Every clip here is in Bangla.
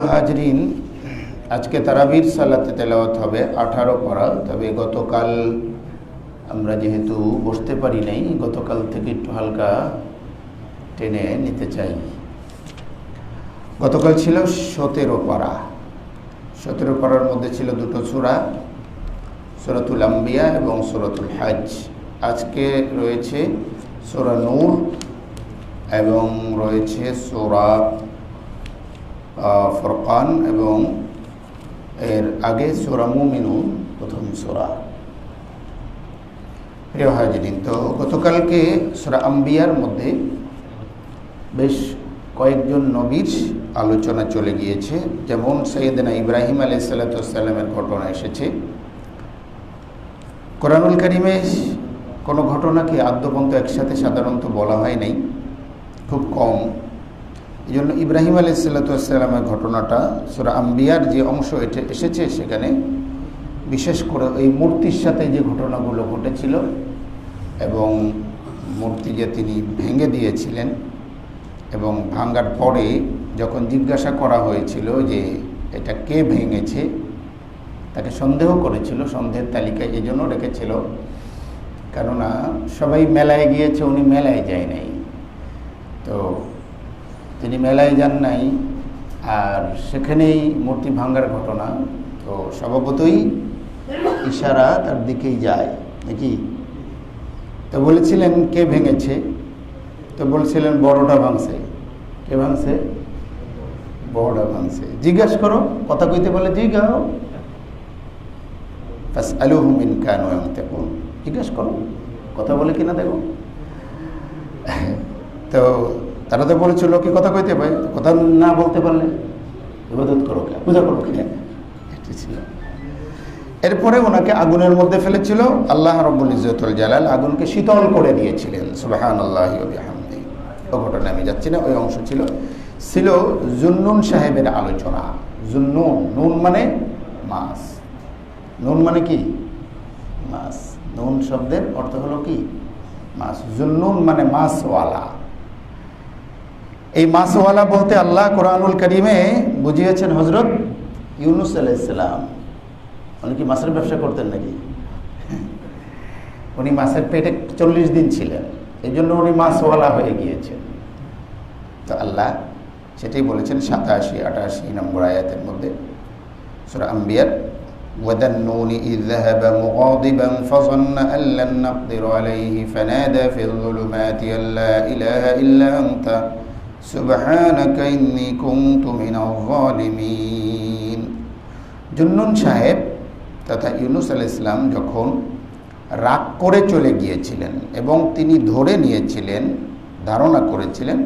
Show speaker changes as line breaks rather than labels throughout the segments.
হাজরিন, আজকে তারাবির সালাতে তেলাওয়াত হবে, আঠারো পড়া তবে গতকাল আমরা যেহেতু বসতে পারি নাই, গতকাল থেকে একটু হালকা টেনে নিতে চাই। গতকাল ছিল সতেরো পাড়া। সতেরো পাড়ার মধ্যে ছিল দুটো সুরা, সুরাতুল আম্বিয়া এবং সুরাতুল হাজ। আজকে রয়েছে সোরা নূর এবং রয়েছে সোরা ফরকান এবং এর আগে সোরা মুমিনুন, প্রথম সোরা। প্রিয় হাজরিন, তো গতকালকে সোরা আম্বিয়ার মধ্যে বেশ কয়েকজন নবীর আলোচনা চলে গিয়েছে। যেমন সৈয়দনা ইব্রাহিম আলাই সাল্লাতামের ঘটনা এসেছে। কোরআনুল করিমে কোনো ঘটনাকে আদ্যপন্ত একসাথে সাধারণত বলা হয় নাই। খুব কম। এই জন্য ইব্রাহিম আলি সাল্লাতামের ঘটনাটা সুরা আম্বিয়ার যে অংশ এটা এসেছে সেখানে বিশেষ করে এই মূর্তির সাথে যে ঘটনাগুলো ঘটেছিল এবং মূর্তি যে তিনি ভেঙে দিয়েছিলেন এবং ভাঙ্গার পরে যখন জিজ্ঞাসা করা হয়েছিল যে এটা কে ভেঙেছে, তাকে সন্দেহ করেছিল, সন্দেহের তালিকায় এই জন্য রেখেছিল। কেননা সবাই মেলায় গিয়েছে, উনি মেলায় যায় নাই। তো তিনি মেলায় যান নাই। আর সেখানেই মূর্তি ভাঙ্গার ঘটনা। তো স্বভাবতই ইশারা তার দিকেই যায়, নাকি? তো বলেছিলেন, কে ভেঙেছে? তো বলছিলেন, বড়টা ভাঙছে। কে ভাঙছে? বড়টা ভাঙছে। জিজ্ঞাসা করো। কথা কইতে বলে জিজ্ঞাও বাস আলুহমিন কেন তেমন জিজ্ঞাসা করো। কথা বলে কিনা দেখো। তো তারা তো বলেছিল কি কথা কইতে পারে কথা না বলতে পারলে ইবাদত করো কে? পূজা করো কে? ছিল। এরপরে ওনাকে আগুনের মধ্যে ফেলেছিল। আল্লাহ রব্বুল ইজতুল জালাল আগুনকে শীতল করে দিয়েছিলেন। সুবাহান আল্লাহ হামদি ও ঘটনা আমি যাচ্ছি না, ওই অংশ ছিল ছিল জুন্নুন সাহেবের আলোচনা। জুন্নুন, নুন মানে মাছ। নুন মানে কি? মাছ। নুন শব্দের অর্থ হলো কি? মাছ। জুন্নুন মানে মাছওয়ালা। এই মাছওয়ালা বলতে আল্লাহ কোরআনুল করিমে বুঝিয়েছেন হজরত ইউনুস আলাইসালাম উনি কি মাছের ব্যবসা করতেন নাকি উনি মাছের পেটে চল্লিশ দিন ছিলেন এই জন্য উনি মাছওয়ালা হয়ে গিয়েছেন তো আল্লাহ সেটাই বলেছেন সাতাশি আটাশি নম্বর আয়াতের মধ্যে সুরা আম্বিয়ার وذنون إذ ذهب مغاضبا فظن أن لن نقدر عليه فنادى في الظلمات أن لا إله إلا أنت জুন্নুন সাহেব তথা ইউনুস আল ইসলাম যখন রাগ করে চলে গিয়েছিলেন এবং তিনি ধরে নিয়েছিলেন, ধারণা করেছিলেন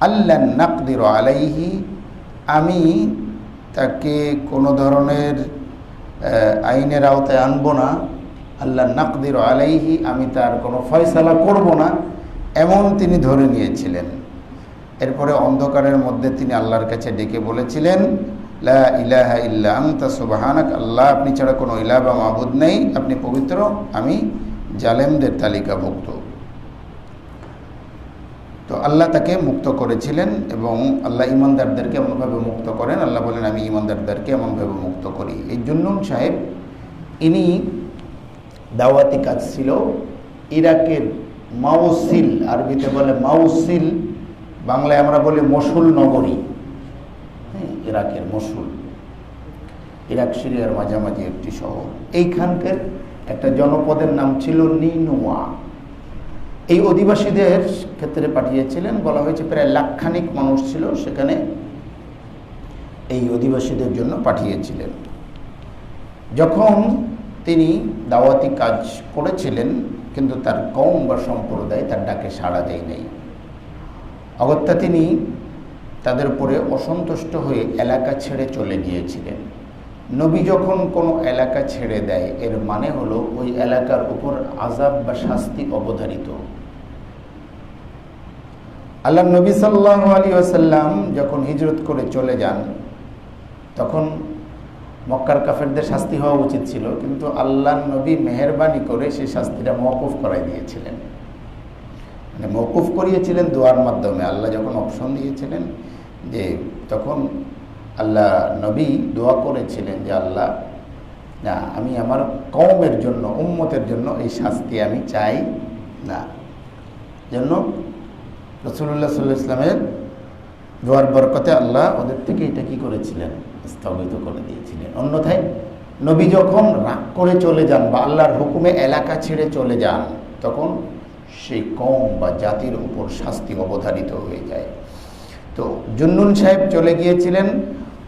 আল্লাহ নাকদির আলাইহি, আমি তাকে কোনো ধরনের আইনের আওতায় আনব না। আল্লাহ নাকদির আলাইহি, আমি তার কোনো ফয়সালা করব না। এমন তিনি ধরে নিয়েছিলেন। এরপরে অন্ধকারের মধ্যে তিনি আল্লাহর কাছে ডেকে বলেছিলেন, লা ইলাহা ইল্লা আনতা সুবহানাক, আল্লাহ আপনি ছাড়া কোনো ইলাহ বা মাবুদ নেই, আপনি পবিত্র, আমি জালেমদের তালিকাভুক্ত। তো আল্লাহ তাকে মুক্ত করেছিলেন এবং আল্লাহ ইমানদারদেরকে এমনভাবে মুক্ত করেন। আল্লাহ বলেন, আমি ইমানদারদেরকে এমনভাবে মুক্ত করি। এই জন্যুন সাহেব, ইনি দাওয়াতি কাজ ছিল ইরাকের মাউসিল, আরবিতে বলে মাউসিল বাংলায় আমরা বলি মসুল নগরী। হ্যাঁ ইরাকের মসুল ইরাক, সিরিয়ার মাঝামাঝি একটি শহর। এইখানকার একটা জনপদের নাম ছিল নিনুয়া। এই অধিবাসীদের ক্ষেত্রে পাঠিয়েছিলেন, বলা হয়েছে প্রায় লাখখানিক মানুষ ছিল সেখানে এই অধিবাসীদের জন্য পাঠিয়েছিলেন। যখন তিনি দাওয়াতি কাজ করেছিলেন, কিন্তু তার কম বা সম্প্রদায় তার ডাকে সাড়া দেয় নাই। অগত্যা তিনি তাদের উপরে অসন্তুষ্ট হয়ে এলাকা ছেড়ে চলে গিয়েছিলেন। নবী যখন কোনো এলাকা ছেড়ে দেয়, এর মানে হলো ওই এলাকার উপর আজাব বা শাস্তি অবধারিত। আল্লাহ নবী সাল্লাহ আলী আসাল্লাম যখন হিজরত করে চলে যান, তখন মক্কার কাফেরদের শাস্তি হওয়া উচিত ছিল, কিন্তু আল্লাহ নবী মেহরবানি করে সেই শাস্তিটা মকুফ করাই দিয়েছিলেন। মকুফ করিয়েছিলেন দোয়ার মাধ্যমে। আল্লাহ যখন অপশন দিয়েছিলেন যে তখন আল্লাহ নবী দোয়া করেছিলেন যে, আল্লাহ, না, আমি আমার কওমের জন্য, উম্মতের জন্য এই শাস্তি আমি চাই না। জন্য রসুল্লাহ সাল্লাহ ইসলামের দোয়ার বরকতে আল্লাহ ওদের থেকে এটা কী করেছিলেন? স্থগিত করে দিয়েছিলেন। অন্যথায় নবী যখন রাগ করে চলে যান বা আল্লাহর হুকুমে এলাকা ছেড়ে চলে যান, তখন সেই কম বা জাতির উপর শাস্তি অবধারিত হয়ে যায়। তো জুন্নুন সাহেব চলে গিয়েছিলেন,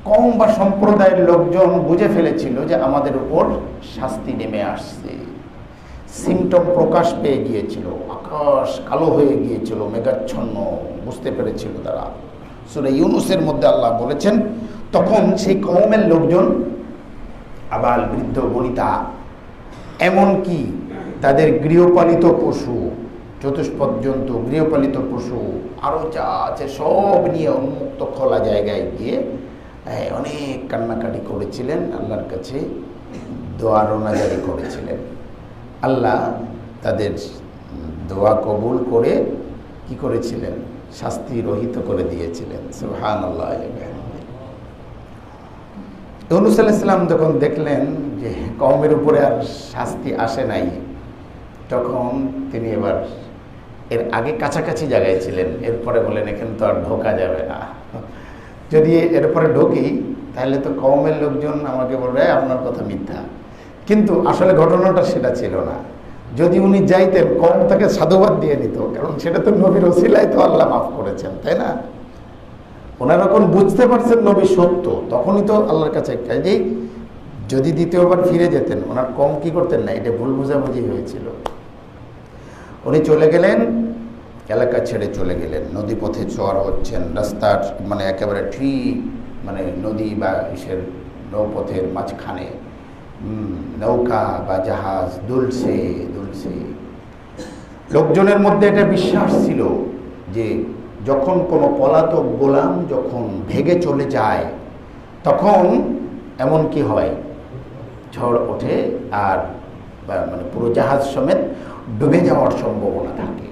কম বা সম্প্রদায়ের লোকজন বুঝে ফেলেছিল যে আমাদের উপর শাস্তি নেমে আসছে। সিমটম প্রকাশ পেয়ে গিয়েছিল, আকাশ কালো হয়ে গিয়েছিল, মেঘাচ্ছন্ন, বুঝতে পেরেছিল তারা। সুরে ইউনুসের মধ্যে আল্লাহ বলেছেন, তখন সেই কমের লোকজন, আবাল বৃদ্ধ, বনিতা, এমনকি তাদের গৃহপালিত পশু চতুষ্পদ জন্তু গৃহপালিত পশু আরও যা আছে সব নিয়ে উন্মুক্ত খোলা জায়গায় গিয়ে হ্যাঁ, অনেক কান্নাকাটি করেছিলেন আল্লাহর কাছে দোয়া রোনাজারি করেছিলেন। আল্লাহ তাদের দোয়া কবুল করে কি করেছিলেন? শাস্তি রহিত করে দিয়েছিলেন। সুহান আল্লাহ ইউনুস যখন দেখলেন যে কমের উপরে আর শাস্তি আসে নাই তখন তিনি এবার এর আগে কাছাকাছি জায়গায় ছিলেন, এরপরে বলেন এখানে তো আর ঢোকা যাবে না। যদি এরপরে ঢুকি, তাহলে তো কমের লোকজন আমাকে বলবে আপনার কথা মিথ্যা। কিন্তু আসলে ঘটনাটা সেটা ছিল না। যদি উনি যাইতেন কম তাকে সাধুবাদ দিয়ে নিত কারণ সেটা তো নবীর ওসিলায় তো আল্লাহ মাফ করেছেন, তাই না? ওনারা যখন বুঝতে পারছেন নবী সত্য, তখনই তো আল্লাহর কাছে যদি দ্বিতীয়বার ফিরে যেতেন, ওনার কম কি করতেন না? এটা ভুল বোঝাবুঝি হয়েছিল। উনি চলে গেলেন, এলাকা ছেড়ে চলে গেলেন। নদী পথে চর হচ্ছেন রাস্তার মানে একেবারে ঠিক মানে নদী বা ইসের নৌপথের মাঝখানে। নৌকা বা জাহাজ দুলছে দুলছে। লোকজনের মধ্যে এটা বিশ্বাস ছিল যে যখন কোনো পলাতক গোলাম যখন ভেগে চলে যায়, তখন এমন কি হয়? ঝড় ওঠে আর মানে পুরো জাহাজ সমেত ডুবে যাওয়ার সম্ভাবনা থাকে।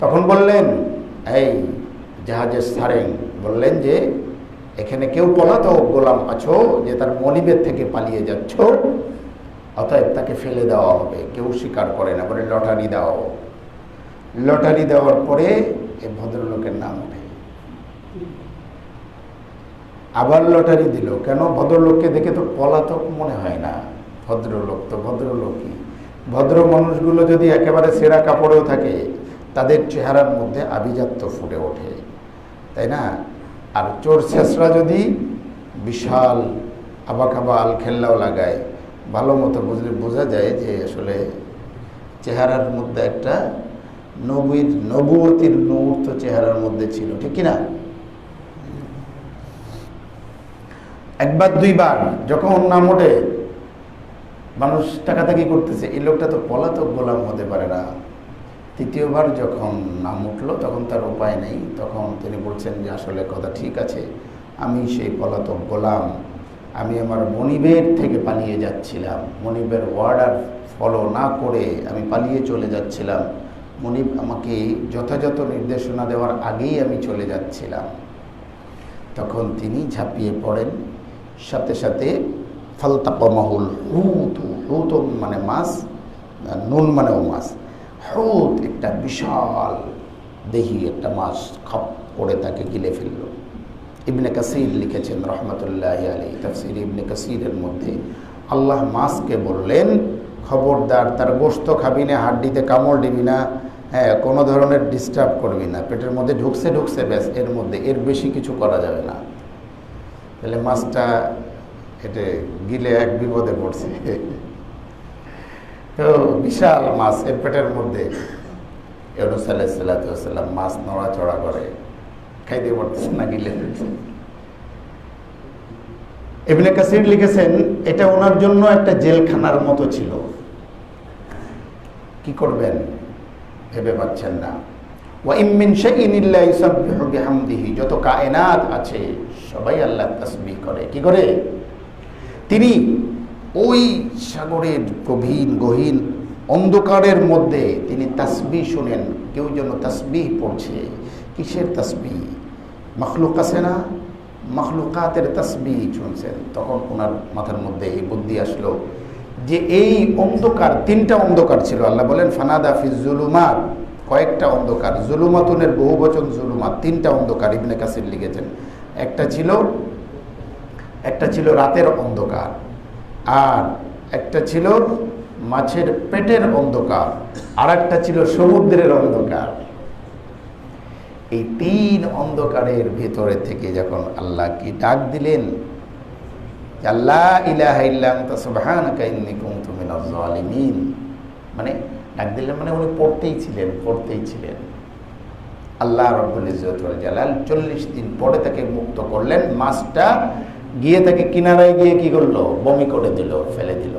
তখন বললেন, এই জাহাজের সারেং বললেন যে, এখানে কেউ পলাতক গোলাম আছো যে তার মনিবের থেকে পালিয়ে যাচ্ছ, অতএব তাকে ফেলে দেওয়া হবে। কেউ স্বীকার করে না। বলে, লটারি দাও। লটারি দেওয়ার পরে এই ভদ্রলোকের নাম ওঠে। আবার লটারি দিল। কেন? ভদ্রলোককে দেখে তো পলাতক মনে হয় না। ভদ্রলোক তো ভদ্রলোকই। ভদ্র মানুষগুলো যদি একেবারে সেরা কাপড়েও থাকে, তাদের চেহারার মধ্যে আভিজাত্য ফুটে ওঠে। তাই না? আর চোর শেষরা যদি বিশাল আবাকাবা আল খেল্লাও লাগায়, ভালো মতো বুঝলে বোঝা যায় যে আসলে চেহারার মধ্যে একটা নবীর, নবুয়তির মুহূর্ত চেহারার মধ্যে ছিল, ঠিক কিনা? একবার দুইবার, যখন নাম ওঠে মানুষ টাকাটাকি করতেছে। এই লোকটা তো পলাতক গোলাম হতে পারে না। তৃতীয়বার যখন নাম উঠল, তখন তার উপায় নেই। তখন তিনি বলছেন যে, আসলে কথা ঠিক আছে। আমি সেই পলাতক গোলাম। আমি আমার মনিবের থেকে পালিয়ে যাচ্ছিলাম। মনিবের অর্ডার ফলো না করে আমি পালিয়ে চলে যাচ্ছিলাম। মনিব আমাকে যথাযথ নির্দেশনা দেওয়ার আগেই আমি চলে যাচ্ছিলাম। তখন তিনি ঝাঁপিয়ে পড়েন। সাথে সাথে ফালতাপামাহুল হুত হুত মানে মাছ নুন মানেও মাছ। হুত একটা বিশাল দেহি একটা মাছ খপ করে তাকে গিলে ফেলল। ইবনে কাসির লিখেছেন রহমতুল্লাহ আলী তফসির ইবনে কাসিরের মধ্যে আল্লাহ মাছকে বললেন, খবরদার, তার গোস্ত খাবি না, হাড্ডিতে কামড় দিবি না হ্যাঁ কোনো ধরনের ডিস্টার্ব করবি না, পেটের মধ্যে ঢুকছে ঢুকছে, ব্যাস, এর মধ্যে এর বেশি কিছু করা যাবে না। তাহলে মাছটা এটা গিলে এক বিপদে পড়ছে। তো বিশাল মাছ এর পেটের মধ্যে মাছ নড়াচড়া করে। খাইতে পারতেছে না, গিলে এমনি কাসির লিখেছেন, এটা ওনার জন্য একটা জেলখানার মতো ছিল। কি করবেন? ভেবে পাচ্ছেন না। যত কায়নাত আছে, সবাই আল্লাহ তাসবিহ করে। কি করে? তিনি ওই সাগরের গভীর, গহীন অন্ধকারের মধ্যে তিনি তাসবি শুনেন। কেউ যেন তাসবিহ পড়ছে। কিসের তাসবিহ? মখলুক আছে না? মখলুকাতের তসবি শুনছেন। তখন ওনার মাথার মধ্যে এই বুদ্ধি আসলো যে এই অন্ধকার, তিনটা অন্ধকার ছিল। আল্লাহ বলেন, ফানাদা ফিজুলুমাত কয়েকটা অন্ধকার। জুলুমাতুনের বহু বচন জুলুমাত, তিনটা অন্ধকার ইবনে কাসির লিখেছেন। একটা ছিল একটা ছিল রাতের অন্ধকার আর একটা ছিল মাছের পেটের অন্ধকার আর একটা ছিল সমুদ্রের অন্ধকার। এই তিন অন্ধকারের ভেতরে থেকে যখন আল্লাহ কি ডাক দিলেন আল্লাহ মানে ডাক দিলেন মানে উনি পড়তেই ছিলেন পড়তেই ছিলেন। আল্লাহ রব্বুল ইজ্জত ওয়াল জালাল চল্লিশ দিন পরে তাকে মুক্ত করলেন, মাছটা গিয়ে তাকে কিনারায় গিয়ে কি করল? বমি করে দিল, ফেলে দিল।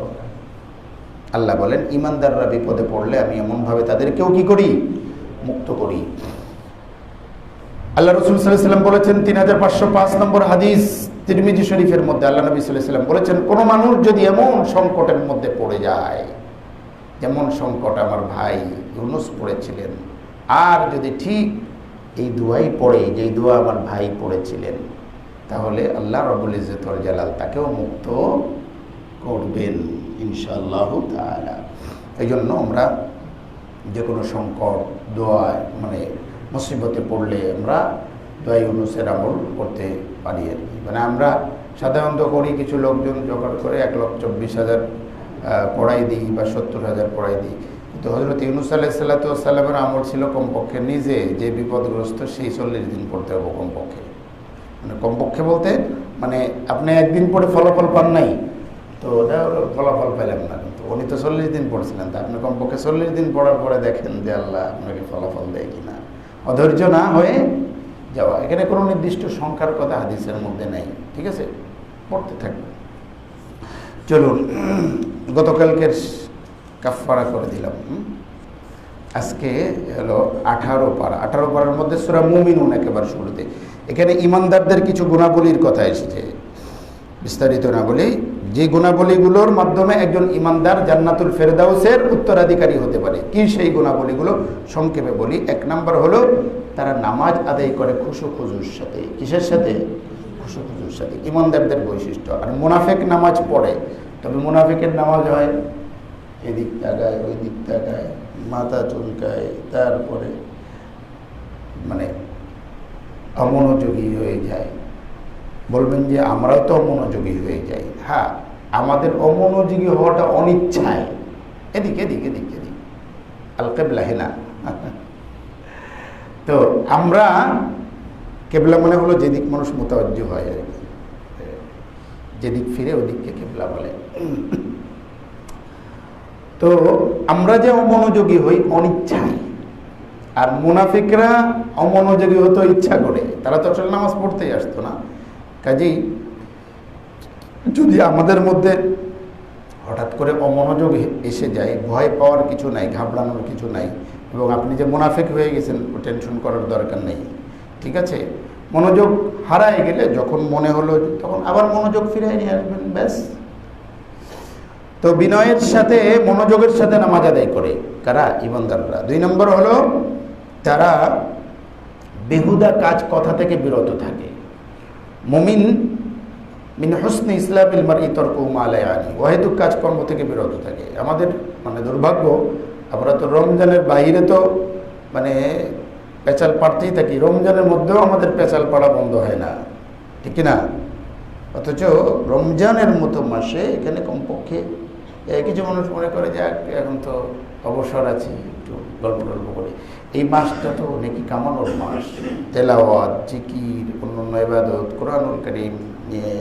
আল্লাহ বলেন, ইমানদাররা বিপদে পড়লে আমি এমনভাবে তাদেরকেও কি করি? মুক্ত করি। আল্লাহ রসুল সাল্লাম বলেছেন, তিন হাজার পাঁচশো পাঁচ নম্বর হাদিস তিরমিজি শরীফের মধ্যে আল্লাহ নবী সাল্লাম বলেছেন, কোনো মানুষ যদি এমন সংকটের মধ্যে পড়ে যায়, যেমন সংকট আমার ভাই ইউনুস পড়েছিলেন, আর যদি ঠিক এই দুয়াই পড়ে, যেই দোয়া আমার ভাই পড়েছিলেন তাহলে আল্লাহ রবুল ইজতুল জালাল তাকেও মুক্ত করবেন, ইনশাআল্লাহ তাআলা। এই জন্য আমরা যে কোনো সংকট দোয়ায় মানে মুসিবতে পড়লে আমরা দোয়াই অনুসের আমল করতে পারি আর কি। মানে আমরা সাধারণত করি কিছু লোকজন জোগাড় করে এক লক্ষ চব্বিশ হাজার পড়াই দিই বা সত্তর হাজার পড়াই দিই। কিন্তু হজরত ইউনুস আলাহ সাল্লাতামের আমল ছিল কমপক্ষে নিজে যে বিপদগ্রস্ত সেই চল্লিশ দিন পড়তে হবে কমপক্ষে। মানে কমপক্ষে বলতে মানে আপনি একদিন পরে ফলাফল পান নাই, তো ওটা ফলাফল পেলেন না। কিন্তু উনি তো চল্লিশ দিন পড়ছিলেন, তা আপনি কমপক্ষে চল্লিশ দিন পড়ার পরে দেখেন যে আল্লাহ আপনাকে ফলাফল দেয় কিনা। অধৈর্য না হয়ে যাওয়া। এখানে কোনো নির্দিষ্ট সংখ্যার কথা হাদিসের মধ্যে নেই, ঠিক আছে? পড়তে থাকবে চলুন, গতকালকের কাফারা করে দিলাম, হুম? আজকে হলো আঠারো পাড়া আঠারো পাড়ার মধ্যে সুরা মুমিনুন একেবারে শুরুতে। এখানে ইমানদারদের কিছু গুণাবলীর কথা এসেছে। বিস্তারিত না বলি যে গুণাবলীগুলোর মাধ্যমে একজন ইমানদার জান্নাতুল ফেরদাউসের উত্তরাধিকারী হতে পারে। কি সেই গুণাবলীগুলো? সংক্ষেপে বলি। এক নাম্বার হলো, তারা নামাজ আদায় করে খুশু খুজুর সাথে। কিসের সাথে? খুশু খুজুর সাথে। ইমানদারদের বৈশিষ্ট্য। আর মুনাফেক নামাজ পড়ে। তবে মুনাফেকের নামাজ হয়, এদিক তাকায় ওই দিক তাকায়। মাথা চুলকায়, তারপরে মানে অমনোযোগী হয়ে যায়। বলবেন যে আমরাও তো অমনোযোগী হয়ে যাই। হ্যাঁ আমাদের অমনোযোগী হওয়াটা অনিচ্ছায়। এদিক এদিক এদিক এদিক। আল কেবলা হেনা। তো আমরা, কেবলা মানে হলো যেদিক মানুষ মোতাবজ্জ হয় আর কি। যেদিক ফিরে ওদিককে কেবলা বলে। তো আমরা যে অমনোযোগী হই অনিচ্ছায়। আর মুনাফিকরা অমনোযোগী হতো ইচ্ছা করে। তারা তো আসলে নামাজ পড়তেই আসতো না। কাজেই যদি আমাদের মধ্যে হঠাৎ করে অমনোযোগ এসে যায়, ভয় পাওয়ার কিছু নাই, ঘাবড়ানোর কিছু নাই, এবং আপনি যে মুনাফিক হয়ে গেছেন টেনশন করার দরকার নেই। ঠিক আছে? মনোযোগ হারায় গেলে যখন মনে হলো, তখন আবার মনোযোগ ফিরে নিয়ে আসবেন, ব্যাস। তো বিনয়ের সাথে, মনোযোগের সাথে নামাজ আদায় করে। কারা? ইমানদাররা। দুই নম্বর হলো, তারা বেহুদা কাজ কথা থেকে বিরত থাকে। মুমিন মিন হোসনে ইসলাম ইলমার ইতর্ক মালায়ানি ওয়াহেদুক কাজকর্ম থেকে বিরত থাকে। আমাদের মানে দুর্ভাগ্য, আমরা তো রমজানের বাইরে তো মানে পেঁচাল পাড়তেই থাকি। রমজানের মধ্যেও আমাদের পেঁচাল পাড়া বন্ধ হয় না। ঠিক না? অথচ রমজানের মতো মাসে এখানে কমপক্ষে কিছু মানুষ মনে করে যে এখন তো অবসর আছি, একটু গল্প গল্প করি। এই মাসটা তো নাকি কামানোর মাস। তেলাওয়াত, জিকির অন্য ইবাদত, কোরআনুল করিম নিয়ে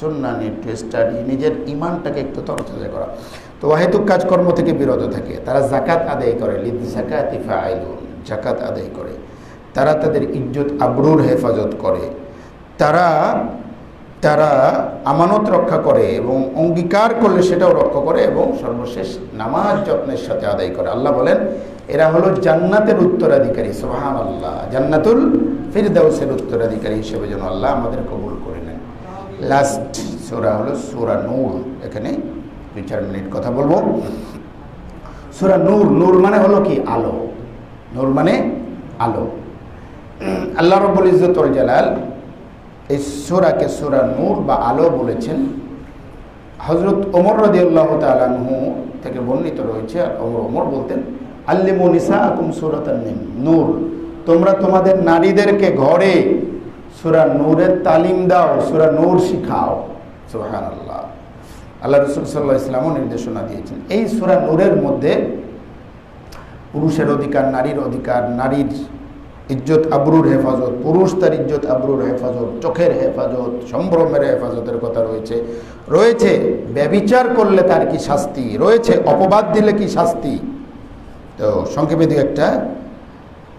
সন্না নিয়ে, একটু স্টাডি নিজের ইমানটাকে একটু তরতাজা করা। তো ওয়াহেতুক কাজকর্ম থেকে বিরত থাকে। তারা জাকাত আদায় করে। লিদ জাকাত ইফা আইলুন জাকাত আদায় করে। তারা তাদের ইজ্জত, আবরুর হেফাজত করে। তারা তারা আমানত রক্ষা করে এবং অঙ্গীকার করলে সেটাও রক্ষা করে এবং সর্বশেষ নামাজ যত্নের সাথে আদায় করে। আল্লাহ বলেন, এরা হলো জান্নাতের উত্তরাধিকারী সোহান আল্লাহ জান্নাতুল ফিরদাউসের উত্তরাধিকারী হিসেবে যেন আল্লাহ আমাদের কবুল করে নেন। লাস্ট সোরা হলো সোরা নূর। এখানে দুই চার মিনিট কথা বলব। সোরা নূর নূর মানে হলো কি? আলো। নূর মানে আলো। আল্লাহ রব্বুল ইজ্জতুল জালাল এই সুরাকে সুরা নূর বা আলো বলেছেন। হজরত ওমর রদিয়াল্লাহ তালানহু থেকে বর্ণিত রয়েছে, আর ওমর ওমর বলতেন, আল্লিমু নিসা আকুম সুরাতান নূর। তোমরা তোমাদের নারীদেরকে ঘরে সুরা নূরের তালিম দাও, সুরা নূর শিখাও। সুহান আল্লাহ আল্লাহ রসুল সাল্লাহ ইসলামও নির্দেশনা দিয়েছেন, এই সুরা নূরের মধ্যে পুরুষের অধিকার, নারীর অধিকার, নারীর ইজ্জত আবরুর হেফাজত পুরুষ তার ইজ্জত আবরুর হেফাজত, চোখের হেফাজত, সম্ভ্রমের হেফাজতের কথা রয়েছে। রয়েছে, ব্যবিচার করলে তার কি শাস্তি? রয়েছে, অপবাদ দিলে কি শাস্তি? তো সংক্ষেপে একটা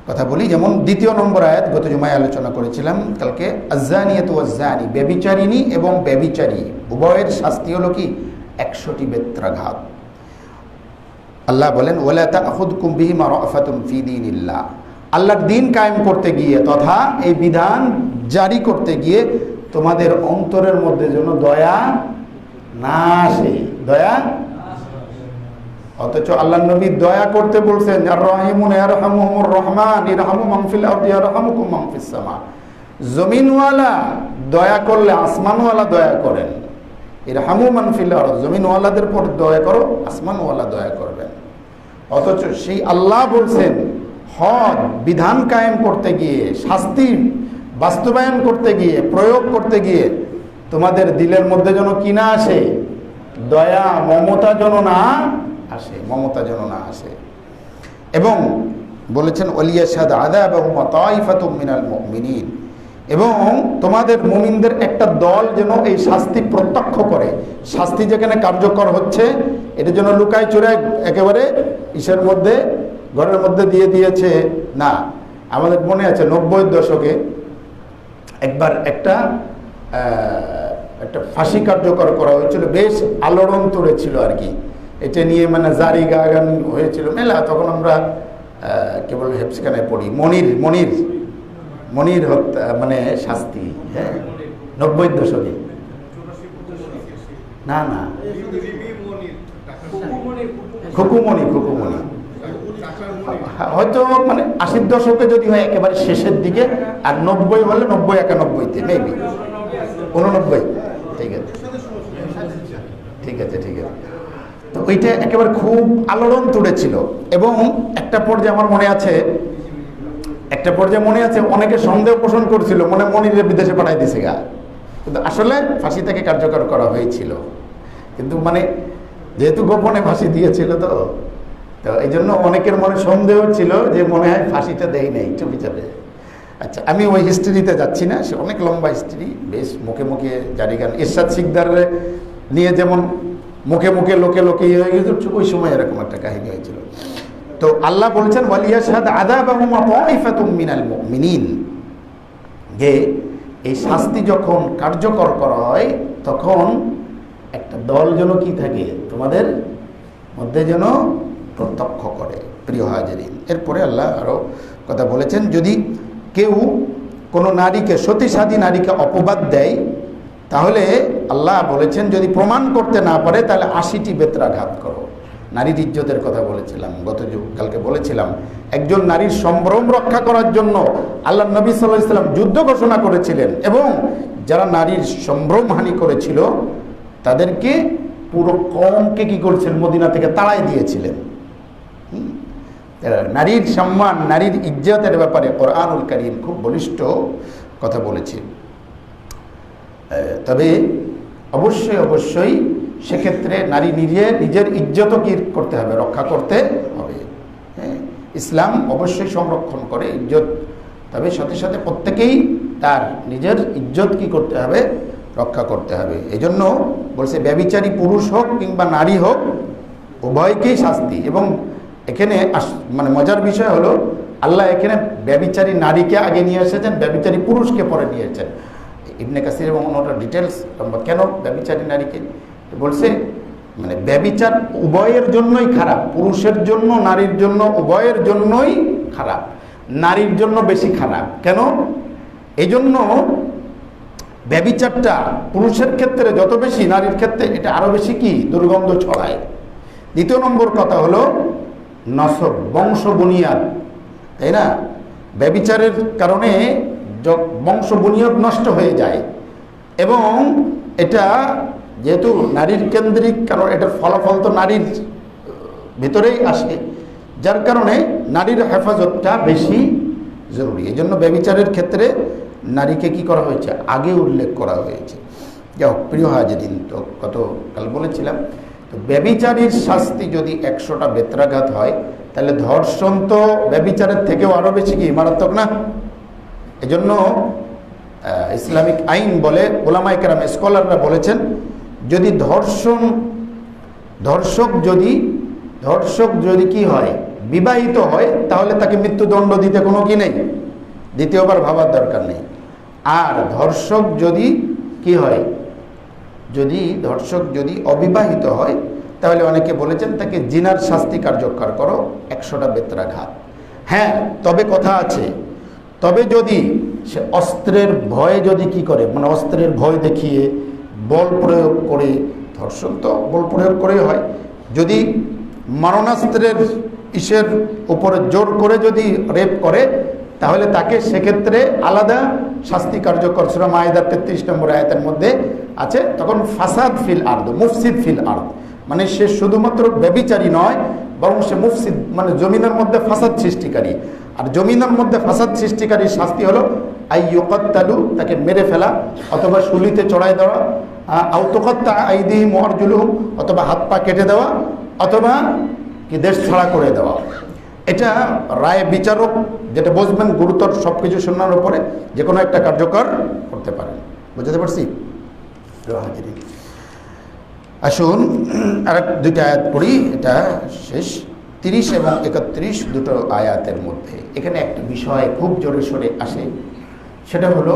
কথা বলি, যেমন দ্বিতীয় নম্বর আয়াত, গত জুমায় আলোচনা করেছিলাম কালকে আজানিয়ত আজানি ব্যবিচারিণী এবং ব্যবিচারী। উভয়ের শাস্তি হলো কি? একশোটি বেত্রাঘাত। আল্লাহ বলেন ওলা তা আহুদ কুম্বিহিমা রফাতুম ফি দিনিল্লাহ। আল্লাহর দিন কায়েম করতে গিয়ে তথা এই বিধান জারি করতে গিয়ে তোমাদের অন্তরের মধ্যে যেন দয়া না আসে। দয়া? অথচ আল্লাহ নবী দয়া করতে বলছেন রহিমুন ইয়ারহামুহুমুর রহমান, ইরহামু মানফিল আরদি, ইয়ারহামুকুম মানফিস সামা। জমিনওয়ালা দয়া করলে আসমানওয়ালা দয়া করেন। ইরহামু মানফিল জমিনওয়ালাদের পর দয়া করো, আসমানওয়ালা দয়া করবেন। অথচ সেই আল্লাহ বলছেন হদ, বিধান কায়েম করতে গিয়ে, শাস্তি বাস্তবায়ন করতে গিয়ে, প্রয়োগ করতে গিয়ে তোমাদের দিলের মধ্যে যেন কি না আসে? দয়া, মমতা যেন না আসে, মমতা যেন না আসে। এবং বলেছেন অলিয়াসাদ আদা এবং মিনাল মুমিনিন। এবং তোমাদের মুমিনদের একটা দল যেন এই শাস্তি প্রত্যক্ষ করে। শাস্তি যেখানে কার্যকর হচ্ছে, এটা যেন লুকায় চুরায় একেবারে ইসের মধ্যে ঘরের মধ্যে দিয়ে দিয়েছে না আমাদের মনে আছে নব্বই দশকে একবার একটা একটা ফাঁসি কার্যকর করা হয়েছিল বেশ আলোড়ন তুলেছিল আর কি। এটা নিয়ে মানে জারি গাগান হয়েছিল মেলা তখন আমরা কেবল হেপসিখানে পড়ি মনির মনির মনির হত্যা মানে শাস্তি হ্যাঁ? নব্বই দশকে। না না। খুকুমণি খুকুমণি। হয়তো মানে আশির দশকে যদি হয় একেবারে শেষের দিকে, আর নব্বই হলে নব্বই, একানব্বইতে মেবি উননব্বই। ঠিক আছে। ঠিক আছে ঠিক আছে। তো ওইটা একেবারে খুব আলোড়ন তুলেছিল। এবং একটা পর্যায়ে আমার মনে আছে, একটা পর্যায়ে মনে আছে, অনেকে সন্দেহ পোষণ করছিল, মনে মনিরে বিদেশে পাঠাই দিছে গা। কিন্তু আসলে ফাঁসি থেকে কার্যকর করা হয়েছিল। কিন্তু মানে যেহেতু গোপনে ফাঁসি দিয়েছিল তো তো এই জন্য অনেকের মনে সন্দেহ ছিল যে মনে হয় ফাঁসিটা দেয় নাই, চুপি চাপে। আচ্ছা আমি ওই হিস্ট্রিতে যাচ্ছি না, সে অনেক লম্বা হিস্ট্রি, বেশ মুখে মুখে জারি গান। ইরশাদ শিকদার নিয়ে যেমন মুখে মুখে লোকে লোকে ইয়ে হয়ে গেছিল ওই সময় এরকম একটা কাহিনী হয়েছিল। তো আল্লাহ বলছেন ওয়ালিয়াসাদ আদাবাহুম মিনাল মুমিনিন। যে এই শাস্তি যখন কার্যকর করা হয়, তখন একটা দল যেন কি থাকে, তোমাদের মধ্যে যেন প্রত্যক্ষ করে, প্রিয় হাজারিন। এরপরে আল্লাহ আরও কথা বলেছেন, যদি কেউ কোনো নারীকে, সতীসাধী নারীকে অপবাদ দেয়, তাহলে আল্লাহ বলেছেন, যদি প্রমাণ করতে না পারে, তাহলে আশিটি বেত্রাঘাত করো। নারীর ইজ্জতের কথা বলেছিলাম, গত কালকে বলেছিলাম, একজন নারীর সম্ভ্রম রক্ষা করার জন্য আল্লাহ নবী সাল্লাহ ইসলাম যুদ্ধ ঘোষণা করেছিলেন এবং যারা নারীর সম্ভ্রম হানি করেছিল, তাদেরকে পুরো কমকে কি করেছেন? মদিনা থেকে তাড়াই দিয়েছিলেন। নারীর সম্মান, নারীর ইজ্জতের ব্যাপারে কোরআনুল করিম খুব বলিষ্ঠ কথা বলেছে। তবে অবশ্যই অবশ্যই সেক্ষেত্রে নারী নিজে, নিজের ইজ্জত কি করতে হবে, রক্ষা করতে হবে। হ্যাঁ ইসলাম অবশ্যই সংরক্ষণ করে ইজ্জত। তবে সাথে সাথে প্রত্যেকেই তার নিজের ইজ্জত কি করতে হবে, রক্ষা করতে হবে। এই জন্য বলছে, ব্যবিচারী পুরুষ হোক কিংবা নারী হোক, উভয়কেই শাস্তি এবং এখানে মানে মজার বিষয় হলো, আল্লাহ এখানে ব্যবিচারী নারীকে আগে নিয়ে এসেছেন, ব্যবিচারী পুরুষকে পরে নিয়েছেন ইবনে কাসির এবং অন্যটা ডিটেলস কেন ব্যবিচারী নারীকে? বলছে মানে ব্যবিচার উভয়ের জন্যই খারাপ, পুরুষের জন্য, নারীর জন্য, উভয়ের জন্যই খারাপ, নারীর জন্য বেশি খারাপ। কেন? এই জন্য ব্যবিচারটা পুরুষের ক্ষেত্রে যত বেশি, নারীর ক্ষেত্রে এটা আরও বেশি কি? দুর্গন্ধ ছড়ায়। দ্বিতীয় নম্বর কথা হলো নসব বংশ বুনিয়াদ, তাই না? ব্যবিচারের কারণে বংশ বুনিয়োগ নষ্ট হয়ে যায়। এবং এটা যেহেতু নারীর কেন্দ্রিক কারণ, এটার ফলাফল তো নারীর ভিতরেই আসে। যার কারণে নারীর হেফাজতটা বেশি জরুরি। এই জন্য ব্যবিচারের ক্ষেত্রে নারীকে কি করা হয়েছে? আগে উল্লেখ করা হয়েছে। যাই হোক, প্রিয় হাজরিন, তো গতকাল বলেছিলাম তো ব্যবিচারীর শাস্তি যদি একশোটা বেত্রাঘাত হয়, তাহলে ধর্ষণ তো ব্যবিচারের থেকেও আরও বেশি কি, মারাত্মক না? এজন্য ইসলামিক আইন বলে ওলামাই কেরাম, স্কলাররা বলেছেন, যদি ধর্ষণ, ধর্ষক যদি ধর্ষক যদি কি হয়, বিবাহিত হয়, তাহলে তাকে মৃত্যুদণ্ড দিতে কোনো কি নেই। দ্বিতীয়বার ভাবার দরকার নেই। আর ধর্ষক যদি কি হয় যদি ধর্ষক যদি অবিবাহিত হয়, তাহলে অনেকে বলেছেন তাকে জিনার শাস্তি কার্যকর করো, একশোটা বেত্রাঘাত। হ্যাঁ তবে কথা আছে। তবে যদি সে অস্ত্রের ভয়ে যদি কি করে মানে অস্ত্রের ভয় দেখিয়ে বল প্রয়োগ করে ধর্ষণ তো বল প্রয়োগ করেই হয়। যদি মারণাস্ত্রের ইসের উপরে জোর করে যদি রেপ করে তাহলে তাকে সেক্ষেত্রে আলাদা শাস্তি কার্যকর সুরা মায়েদার তেত্রিশ নম্বর আয়াতের মধ্যে আছে, তখন ফাসাদ ফিল আর্দ, মুফসিদ ফিল আর্দ। মানে সে শুধুমাত্র ব্যবিচারী নয়, বরং সে মুফসিদ মানে জমিনের মধ্যে ফাসাদ সৃষ্টিকারী। আর জমিনের মধ্যে ফাসাদ সৃষ্টিকারীর শাস্তি হলো, আই ইয়কত্তালু তাকে মেরে ফেলা, অথবা শুলিতে চড়াই দেওয়া আউতকত্তা আইদি মরজুলু অথবা হাত পা কেটে দেওয়া, অথবা কি দেশ ছাড়া করে দেওয়া। এটা রায় বিচারক যেটা বুঝবেন গুরুতর সব কিছু শোনার উপরে যে কোনো একটা কার্যকর করতে পারেন বুঝতে পারছি? আসুন আর দুইটা আয়াত পড়ি, এটা শেষ। তিরিশ এবং একত্রিশ দুটো আয়াতের মধ্যে। এখানে একটা বিষয় খুব জোরে সোরে আসে, সেটা হলো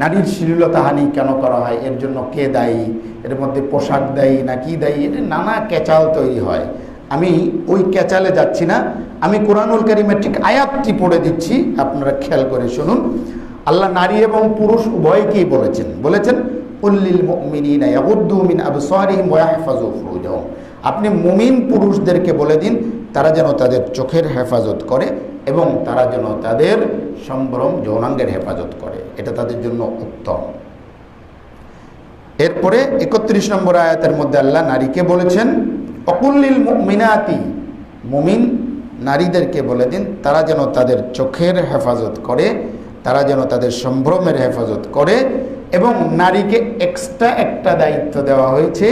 নারীর শ্লীলতাহানি কেন করা হয়? এর জন্য কে দায়ী? এর মধ্যে পোশাক দায়ী না কি দায়ী? এটা নানা ক্যাচাল তৈরি হয়। আমি ওই ক্যাচালে যাচ্ছি না, আমি কোরআনুল কারিমের ঠিক আয়াতটি পড়ে দিচ্ছি, আপনারা খেয়াল করে শুনুন। আল্লাহ নারী এবং পুরুষ উভয়কেই বলেছেন বলেছেন মিন আপনি মুমিন পুরুষদেরকে বলে দিন, তারা যেন তাদের চোখের হেফাজত করে এবং তারা যেন তাদের সম্ভ্রম যৌনাঙ্গের হেফাজত করে। এটা তাদের জন্য উত্তম। এরপরে একত্রিশ নম্বর আয়াতের মধ্যে আল্লাহ নারীকে বলেছেন অকুল্লিল মিনাতি মুমিন নারীদেরকে বলে দিন, তারা যেন তাদের চোখের হেফাজত করে, তারা যেন তাদের সম্ভ্রমের হেফাজত করে, এবং নারীকে এক্সট্রা একটা দায়িত্ব দেওয়া হয়েছে,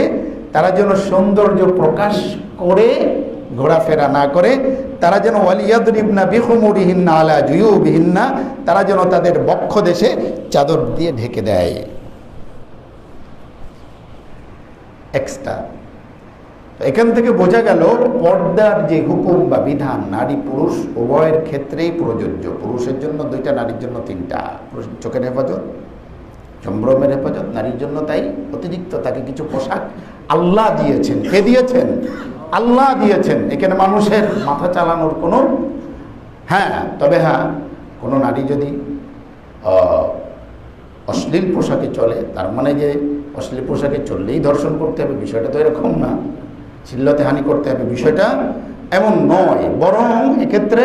তারা যেন সৌন্দর্য প্রকাশ করে, ঘোরাফেরা না করে, তারা যেন ওয়ালিয়াদরিবনা বিহুমুরিহিন্না আলা জুয়ুবিহিন্না, তারা যেন তাদের বক্ষ দেশে চাদর দিয়ে ঢেকে দেয়। এক্সট্রা এখান থেকে বোঝা গেল, পর্দার যে হুকুম বা বিধান, নারী পুরুষ উভয়ের ক্ষেত্রেই প্রযোজ্য। পুরুষের জন্য দুইটা, নারীর জন্য তিনটা। চোখের হেফাজত সম্ভ্রমের হেফাজত, নারীর জন্য তাই অতিরিক্ত তাকে কিছু পোশাক আল্লাহ দিয়েছেন। কে দিয়েছেন? আল্লাহ দিয়েছেন। এখানে মানুষের মাথা চালানোর কোনো হ্যাঁ তবে হ্যাঁ কোনো নারী যদি অশ্লীল পোশাকে চলে, তার মানে যে অশ্লীল পোশাকে চললেই ধর্ষণ করতে হবে, বিষয়টা তো এরকম না। চিল্লতে হানি করতে হবে বিষয়টা এমন নয়, বরং এক্ষেত্রে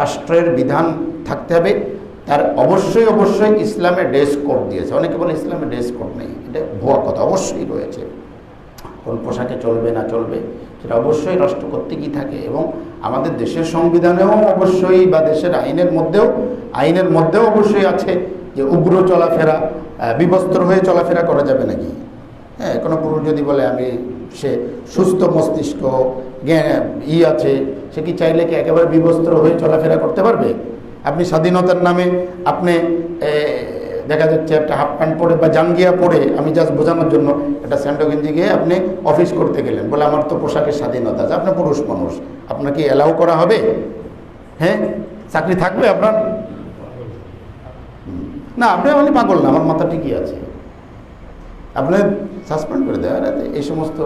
রাষ্ট্রের বিধান থাকতে হবে। তার অবশ্যই অবশ্যই ইসলামের ড্রেস কোড দিয়েছে। অনেকে বলে ইসলামের ড্রেস কোড নেই, এটা ভুয়া কথা, অবশ্যই রয়েছে। কোন পোশাকে চলবে না চলবে, সেটা অবশ্যই রাষ্ট্র কর্তৃকই থাকে এবং আমাদের দেশের সংবিধানেও অবশ্যই বা দেশের আইনের মধ্যেও আইনের মধ্যেও অবশ্যই আছে যে উগ্র চলাফেরা বিবস্ত্র হয়ে চলাফেরা করা যাবে নাকি? হ্যাঁ কোনো পুরুষ যদি বলে আমি সে সুস্থ মস্তিষ্ক ই আছে, সে কি চাইলে কি একেবারে বিবস্ত্র হয়ে চলাফেরা করতে পারবে? আপনি স্বাধীনতার নামে আপনি দেখা যাচ্ছে একটা হাফ প্যান্ট পরে বা জাঙ্গিয়া পরে, আমি জাস্ট বোঝানোর জন্য একটা স্যান্ডো গেঞ্জি গিয়ে আপনি অফিস করতে গেলেন। বলে আমার তো পোশাকের স্বাধীনতা আছে, আপনি পুরুষ মানুষ আপনাকে অ্যালাউ করা হবে? হ্যাঁ? চাকরি থাকবে আপনার? না, আপনি আমি পাগল না, আমার মাথা ঠিকই আছে। আপনি সাসপেন্ড করে দেওয়া এই সমস্ত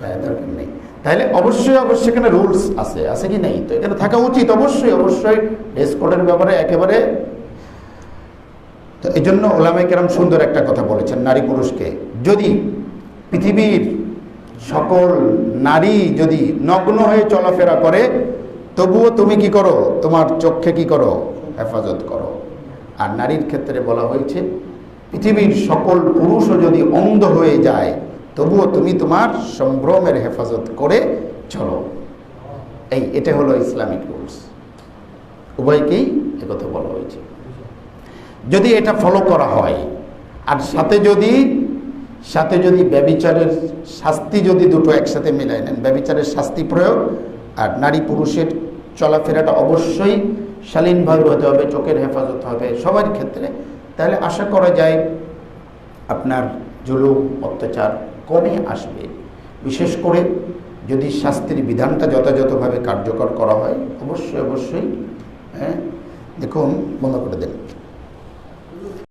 হ্যাঁ, দরকার নেই। তাহলে অবশ্যই অবশ্যই এখানে রুলস আছে। আছে কি নেই? তো এখানে থাকা উচিত অবশ্যই অবশ্যই ড্রেস কোডের ব্যাপারে একেবারে। তো এই জন্য ওলামাই কেরাম সুন্দর একটা কথা বলেছেন নারী পুরুষকে। যদি পৃথিবীর সকল নারী যদি নগ্ন হয়ে চলাফেরা করে তবুও তুমি কি করো? তোমার চোখে কি করো? হেফাজত করো। আর নারীর ক্ষেত্রে বলা হয়েছে পৃথিবীর সকল পুরুষও যদি অন্ধ হয়ে যায়, তবুও তুমি তোমার সম্ভ্রমের হেফাজত করে চলো। এই, এটা হলো ইসলামিক রুলস। উভয়কেই একথা বলা হয়েছে। যদি এটা ফলো করা হয়, আর সাথে যদি সাথে যদি ব্যবিচারের শাস্তি যদি দুটো একসাথে মিলাই নেন, ব্যবিচারের শাস্তি প্রয়োগ আর নারী পুরুষের চলাফেরাটা অবশ্যই শালীনভাবে হতে হবে, চোখের হেফাজত হবে, সবার ক্ষেত্রে তাহলে আশা করা যায় আপনার জুলুম, অত্যাচার কমে আসবে। বিশেষ করে যদি শাস্তির বিধানটা যথাযথভাবে কার্যকর করা হয়, অবশ্যই অবশ্যই হ্যাঁ দেখুন, বন্ধ করে দেন।